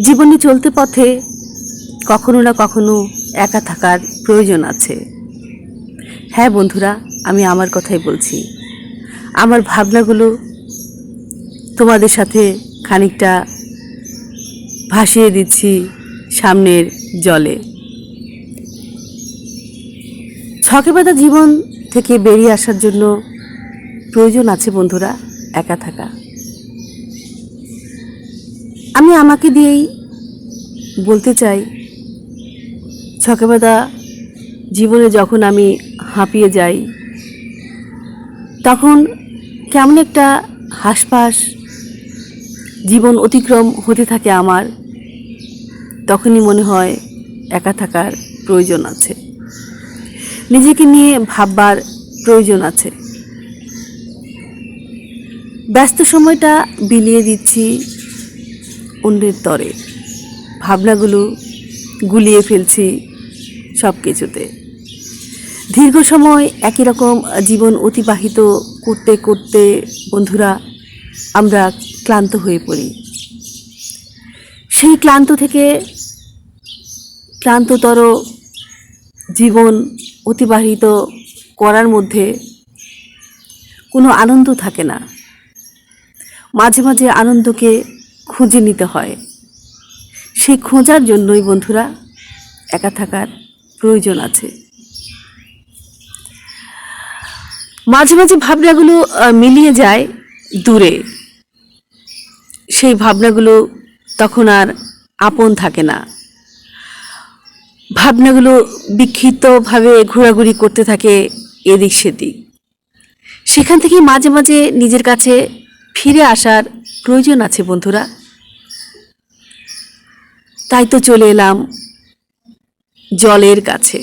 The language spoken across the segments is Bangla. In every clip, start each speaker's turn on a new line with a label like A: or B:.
A: জীবনে চলতে পথে কখনো না কখনো একা থাকার প্রয়োজন আছে। হ্যাঁ বন্ধুরা, আমি আমার কথাই বলছি। আমার ভাবনাগুলো তোমাদের সাথে খানিকটা ভাসিয়ে দিচ্ছি সামনের জলে। ছকে বাঁধা জীবন থেকে বেরিয়ে আসার জন্য প্রয়োজন আছে বন্ধুরা, একা থাকা। আমি আমাকে দিয়েই বলতে চাই ছকে বাঁধা জীবনে যখন আমি হাঁপিয়ে যাই, তখন কেমন একটা হাসপাস, জীবন অতিক্রম হতে থাকে আমার, তখনই মনে হয় একা থাকার প্রয়োজন আছে। নিজেকে নিয়ে ভাববার প্রয়োজন আছে। ব্যস্ত সময়টা বিলিয়ে দিচ্ছি অন্যের তরে। ভাবনাগুলো গুলিয়ে ফেলছি সব কিছুতে দীর্ঘ সময় একই রকম জীবন অতিবাহিত করতে করতে, বন্ধুরা, আমরা ক্লান্ত হয়ে পড়ি। সেই ক্লান্ত থেকে ক্লান্ততর জীবন অতিবাহিত করার মধ্যে কোনো আনন্দ থাকে না। মাঝে মাঝে আনন্দকে খুঁজে নিতে হয়। সেই খোঁজার জন্যই বন্ধুরা, একা থাকার প্রয়োজন আছে। মাঝে মাঝে ভাবনাগুলো মিলিয়ে যায় দূরে। সেই ভাবনাগুলো তখন আর আপন থাকে না। ভাবনাগুলো বিক্ষিপ্তভাবে ঘোরাঘুরি করতে থাকে এদিক সেদিক। সেখান থেকে মাঝে মাঝে নিজের কাছে ফিরে আসার প্রয়োজন আছে বন্ধুরা। তাই তো চলে এলাম জলের কাছে।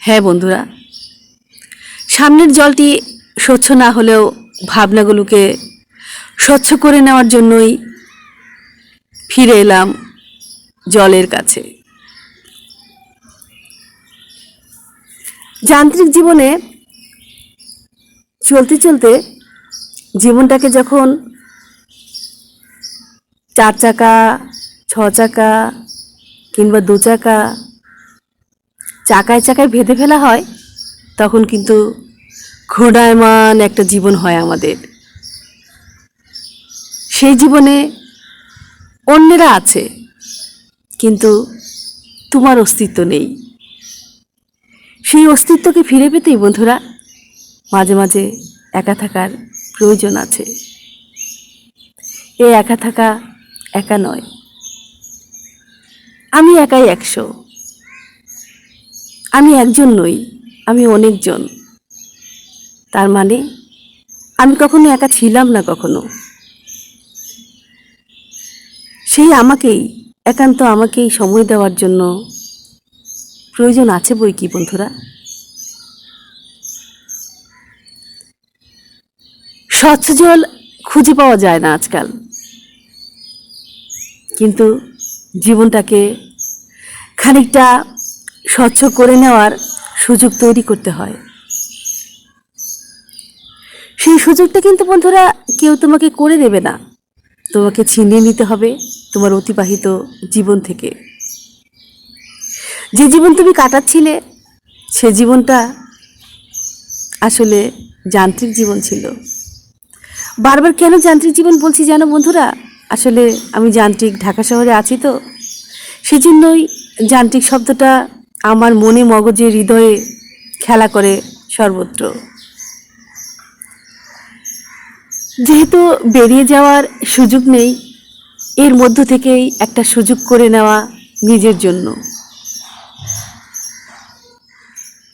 A: হ্যাঁ বন্ধুরা, সামনের জলটি স্বচ্ছ না হলেও ভাবনাগুলোকে স্বচ্ছ করে নেওয়ার জন্যই ফিরে এলাম জলের কাছে। যান্ত্রিক জীবনে চলতে চলতে জীবনটাকে যখন চার চাকা ছ চাকা কিংবা দু চাকা চাকায় চাকায় ভেদে ফেলা হয়, তখন কিন্তু ঘোড়ায়মান একটা জীবন হয় আমাদের। সেই জীবনে অন্যেরা আছে, কিন্তু তোমার অস্তিত্ব নেই। সেই অস্তিত্বকে ফিরে পেতেই বন্ধুরা, মাঝে মাঝে একা থাকার প্রয়োজন আছে। এ একা থাকা একা নয় আমি একাই একশো। আমি একজন নই, আমি অনেকজন। তার মানে আমি কখনো একা ছিলাম না কখনো। সেই আমাকেই, একান্ত আমাকেই সময় দেওয়ার জন্য প্রয়োজন আছে বই কি, বন্ধুরা? স্বচ্ছ জল খুঁজে পাওয়া যায় না আজকাল। কিন্তু জীবনটাকে খানিকটা স্বচ্ছ করে নেওয়ার সুযোগ তৈরি করতে হয়। সেই সুযোগটা কিন্তু বন্ধুরা কেউ তোমাকে করে দেবে না। তোমাকে ছিনিয়ে নিতে হবে তোমার অতিবাহিত জীবন থেকে। যে জীবন তুমি কাটাচ্ছিলে, সে জীবনটা আসলে যান্ত্রিক জীবন ছিল। বারবার কেন যান্ত্রিক জীবন বলছি জানো বন্ধুরা? আসলে আমি যান্ত্রিক ঢাকা শহরে আছি তো। সেজন্যই যান্ত্রিক শব্দটা আমার মনে মগজে হৃদয়ে খেলা করে সর্বত্র। যেহেতু বেরিয়ে যাওয়ার সুযোগ নেই, এর মধ্য থেকেই একটা সুযোগ করে নেওয়া নিজের জন্য।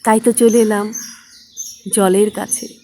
A: তাই তো চলে এলাম জলের কাছে।